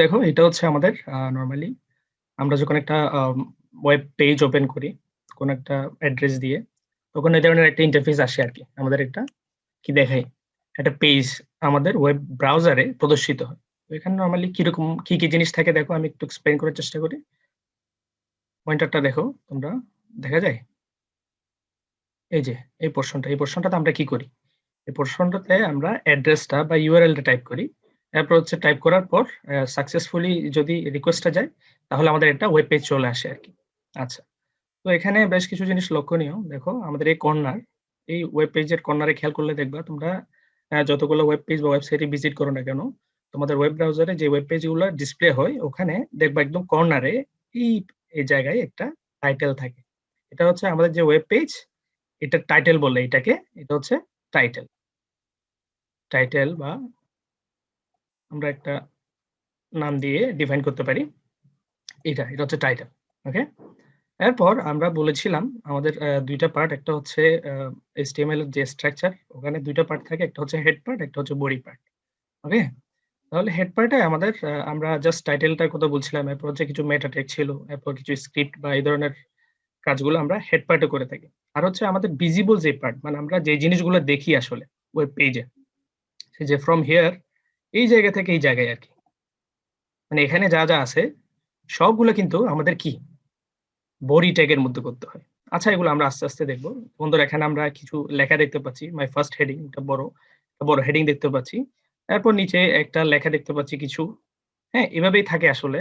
দেখো, এটা হচ্ছে আমাদের নর্মালি আমরা যখন একটা ওয়েব পেজ ওপেন করি, কোন একটা অ্যাড্রেস দিয়ে, তখন এই ধরনের একটা ইন্টারফেস আসে আর কি, আমাদের একটা, কি দেখাই, একটা পেজ আমাদের ওয়েব ব্রাউজারে প্রদর্শিত হয়। এখানে নর্মালি কীরকম, কি কি জিনিস থাকে দেখো, আমি একটু এক্সপ্লেন করার চেষ্টা করি। পয়েন্টারটা দেখো, তোমরা, দেখা যায়? এই যে, এই পোর্শনটা এই পোর্শনটাতে আমরা কি করি? এই পোর্শনটাতে আমরা অ্যাড্রেসটা বা ইউআরএলটা টাইপ করি। এরপর হচ্ছে টাইপ করার পর সাকসেসফুলি যদি রিকোয়েস্টটা যায়, তাহলে আমাদের একটা ওয়েব পেজ চলে আসে আর কি। আচ্ছা তো এখানে বেশ কিছু জিনিস লক্ষণীয়। দেখো, আমাদের এই কর্নার এই ওয়েব পেজের কর্নারে খেয়াল করলে দেখবা তোমরা যতগুলো ওয়েব পেজ বা ওয়েবসাইটে ভিজিট করো না কেন, তোমাদের ওয়েব ব্রাউজারে যে ওয়েব পেজগুলো ডিসপ্লে হয়, ওখানে দেখবা একদম কর্নারে এই এই জায়গায় একটা টাইটেল থাকে। এটা হচ্ছে আমাদের যে ওয়েব পেজ এটা টাইটেল বলে এটাকে, এটা হচ্ছে টাইটেল টাইটেল বা আমরা একটা নাম দিয়ে ডিফাইন করতে পারি। এটা এটা হচ্ছে টাইটেল ওকে এরপর আমরা বলেছিলাম আমাদের দুইটা পার্ট একটা হচ্ছে এইচটিএমএল এর যে স্ট্রাকচার ওখানে দুইটা পার্ট থাকে, একটা হচ্ছে হেড পার্ট একটা হচ্ছে বডি পার্ট ওকে তাহলে হেড পার্টে আমাদের আমরা জাস্ট টাইটেলটার কথা বলছিলাম, এরপর হচ্ছে কিছু মেটা টেক ছিল, এরপর কিছু স্ক্রিপ্ট বা এই ধরনের কাজগুলো আমরা হেড পার্টে করে থাকি। আর হচ্ছে আমাদের ভিজিবল যে পার্ট মানে আমরা যে জিনিসগুলো দেখি আসলে ওয়েব পেজে যে ফ্রম হিয়ার এই জায়গা থেকে এই জায়গায় আর কি। মানে এখানে যা যা আছে, সবগুলো কিন্তু আমাদের কি? বডি ট্যাগের মধ্যে করতে হয়। আচ্ছা এগুলো আমরা আস্তে আস্তে দেখব। বন্ধুরা, এখানে আমরা কিছু লেখা দেখতে পাচ্ছি। মাই ফার্স্ট হেডিং একটা বড় বড় হেডিং দেখতে পাচ্ছি। তারপর নিচে একটা লেখা দেখতে পাচ্ছি কিছু। হ্যাঁ এভাবেই থাকে আসলে।